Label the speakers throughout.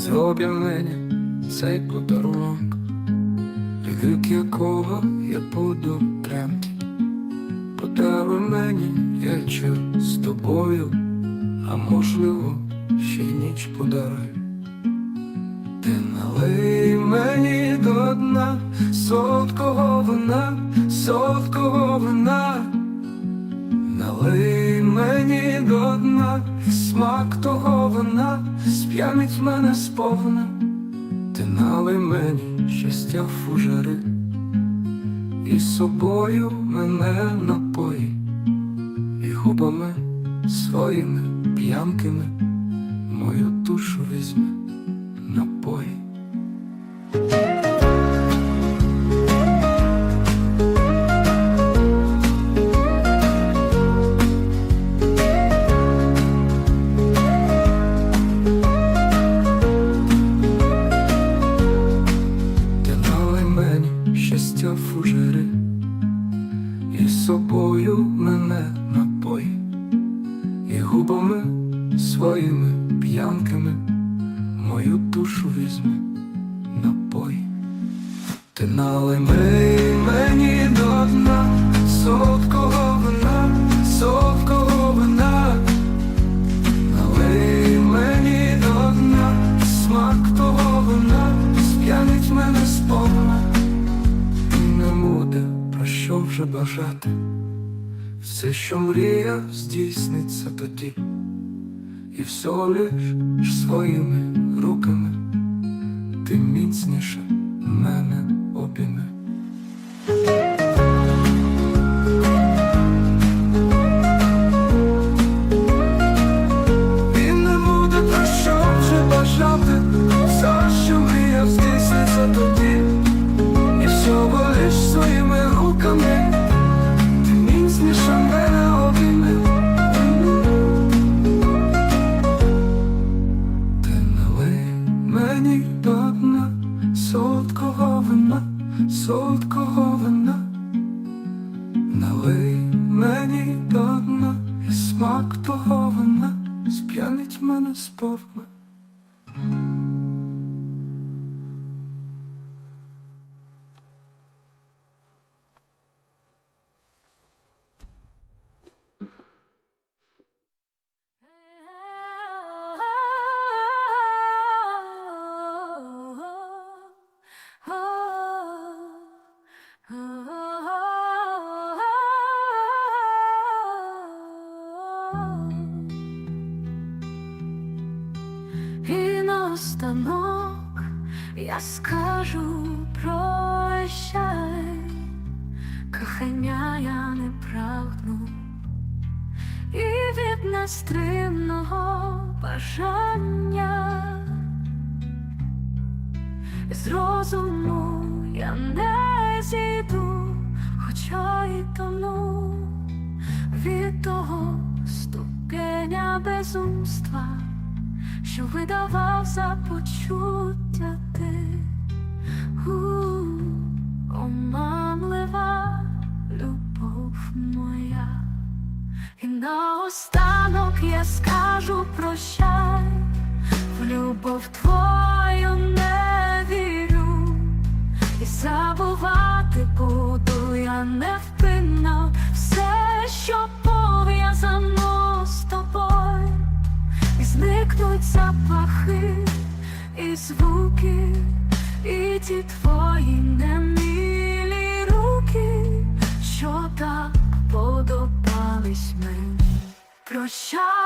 Speaker 1: зроблю мені цей подарунок, від якого я буду тремти. Подаруй мені вечір з тобою, а можливо, ще й ніч подаруй. Ти налий мені до дна солодкого вина, солодкого вина, налий мені до дна смак того вина, сп'янить мене сповна, ти нали мені щастя фужери, і собою мене напої, і губами своїми п'янкими мою душу візьми напої. Що бажати. Все, що мріяв, здійсниться тоді, і все лиш своїми руками ти міцніше мене обійми. І не буде про що бажати,
Speaker 2: я скажу прощай, кохання я не прагну, і від нестримного бажання. З розуму я не зійду, хоча і тону. Від того ступеня безумства що видавав за почуття ти У, любов моя, і наостанок я скажу прощай, в любов твою не вірю, і забувати буду я невпинно все, що пов'язано з тобою. І зникнуть запахи звуки, і ті твої немилі руки, що так подобались мені. Прощай,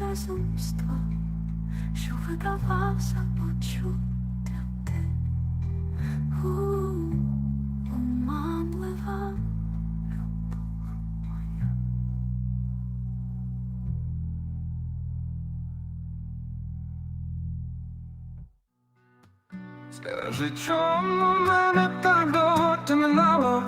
Speaker 2: безумства, що видавався почуттям ти. У.
Speaker 1: Скажи, чому мене так довго ти?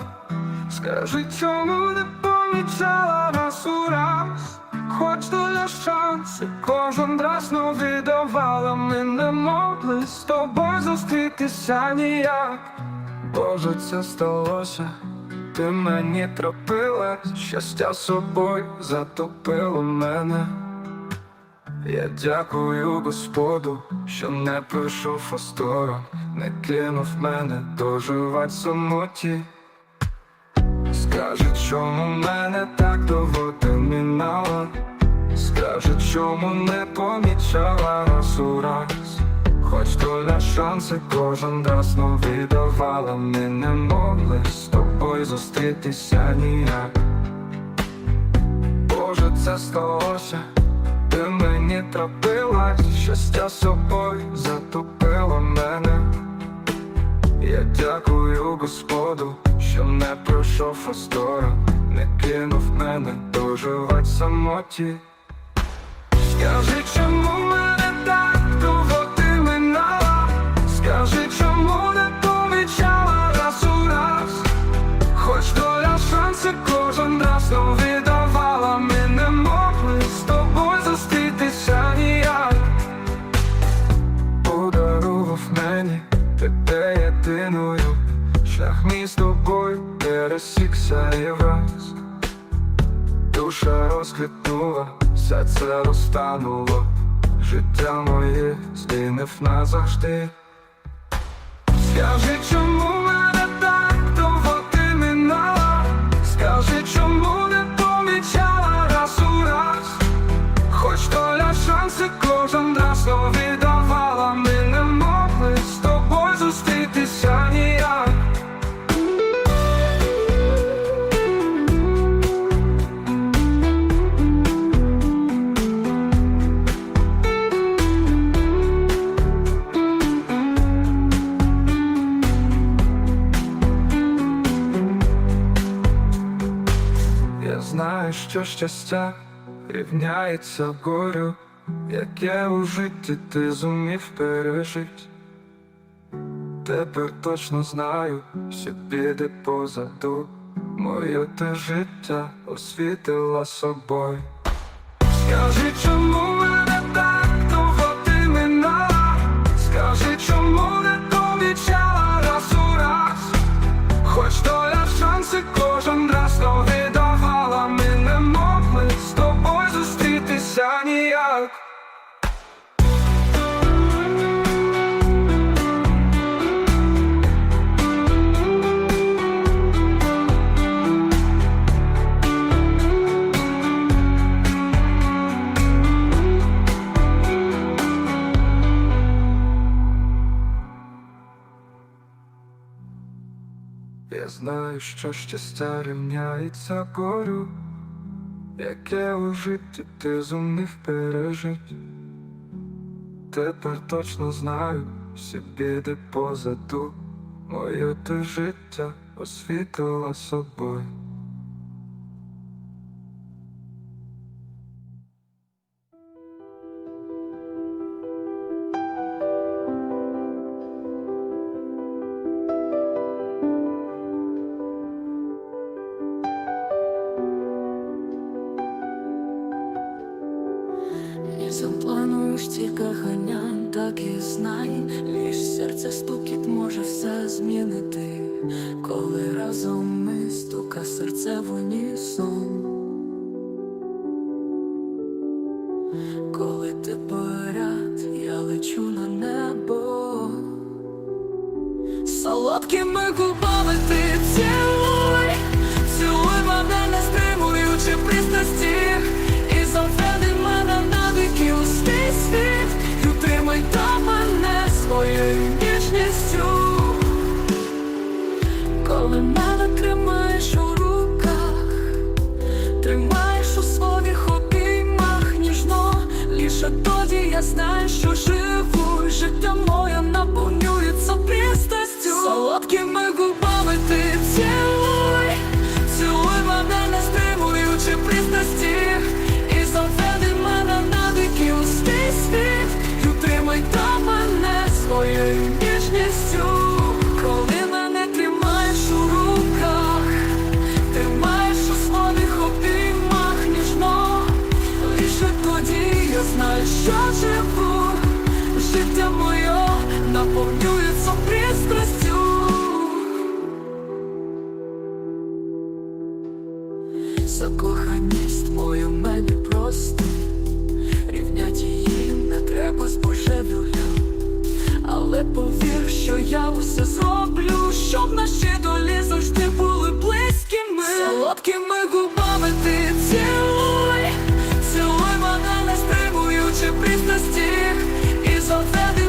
Speaker 1: Скажи, чому не помічала раз у раз? Хоч шанси, кожен раз не видавала, ми не могли з тобою зустрітися ніяк. Боже, це сталося, ти мені тропилась, щастя собою затопило мене. Я дякую Господу, що не пройшов осторонь, не кинув мене доживать самоті. Скажи, чому мене так довго ти Скажи, чому не помічала раз у раз? Хоч доля шанси кожен раз но видавала, ми не могли з тобою зустрітися ніяк. Боже, це сталося. Ти мені трапилась, щастя собою затопило мене. Я дякую Господу, що не пройшов осторонь, не кинув мене доживать самоті. Розквітнула, це розтануло, життя моє змінив назавжди. Скажи, чому що щастя рівняється горю, яке у житті ти зумів пережить. Тепер точно знаю, що біди позаду. Моє те життя освітила собою. Скажи, чому Я знаю, що щастя рівняється горю, яке у житті ти зумів пережить. Тепер точно знаю, всі біди позаду, моє те життя освітила собою.
Speaker 2: світі кахання, так і знай, ліж серце стукіт може все змінити, коли разом ми стука серце в унісон. Коли ти поряд, я лечу на небо, солодкими губами пристрастю треба з. Але повір, що я усе зроблю, щоб наші долі завжди були близькими. Солодкими губами ти цілуй, цілуй мене не стримуючи пристрасті І заведи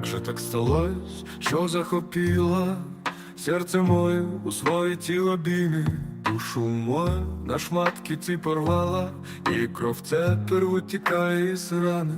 Speaker 3: Як же так сталось, що захопіла серце моє у своє тіло бійне, душу мою на шматки ти порвала, і кров тепер витікає із рани.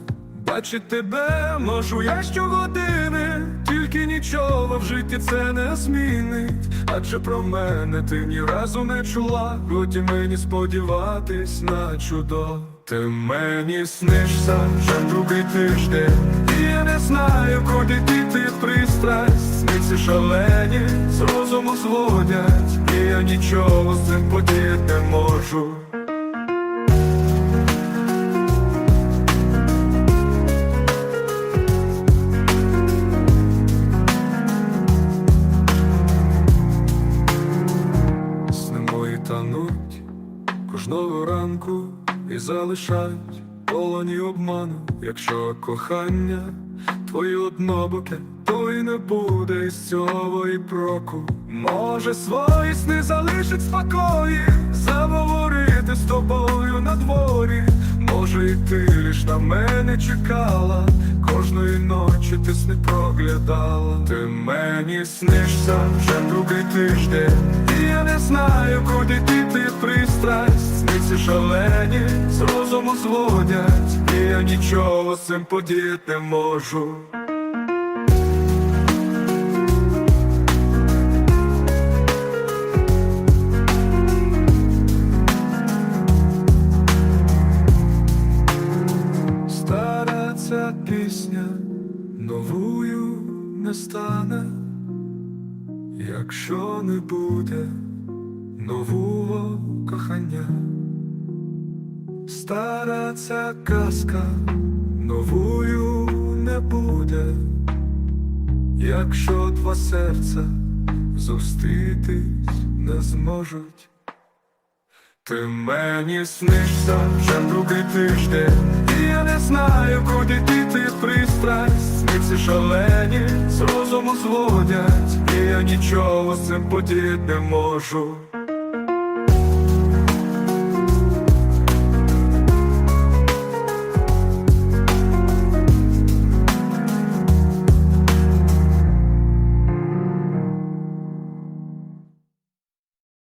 Speaker 3: Бачить тебе можу я щогодини, тільки нічого в житті це не змінить. Адже про мене ти ні разу не чула, годі мені сподіватись на чудо. Ти мені снишся вже другий тиждень, і я не знаю, куди діти пристрасть. Сниці шалені, з розуму зводять, і я нічого з цим подіяти не можу. Сни мої кожного ранку і залишають полоні обману, якщо кохання твоє однобоке, то й не буде із цього і проку. Може, свої сни залишить спокої, заговорити з тобою на дворі. Може, і ти лиш на мене чекала, кожної ночі ти сни проглядала. Ти мені снишся вже другий тиждень, і я не знаю, куди діти пристрасть. Сниці шалені, з розуму зводять, і я нічого з цим подіяти можу. Ця казка новою не буде, якщо два серця зустрітись не зможуть. Ти мені снишся вже другий тиждень. І я не знаю, куди діти пристрасть. Сниці шалені з розуму зводять. І я нічого з цим подіяти не можу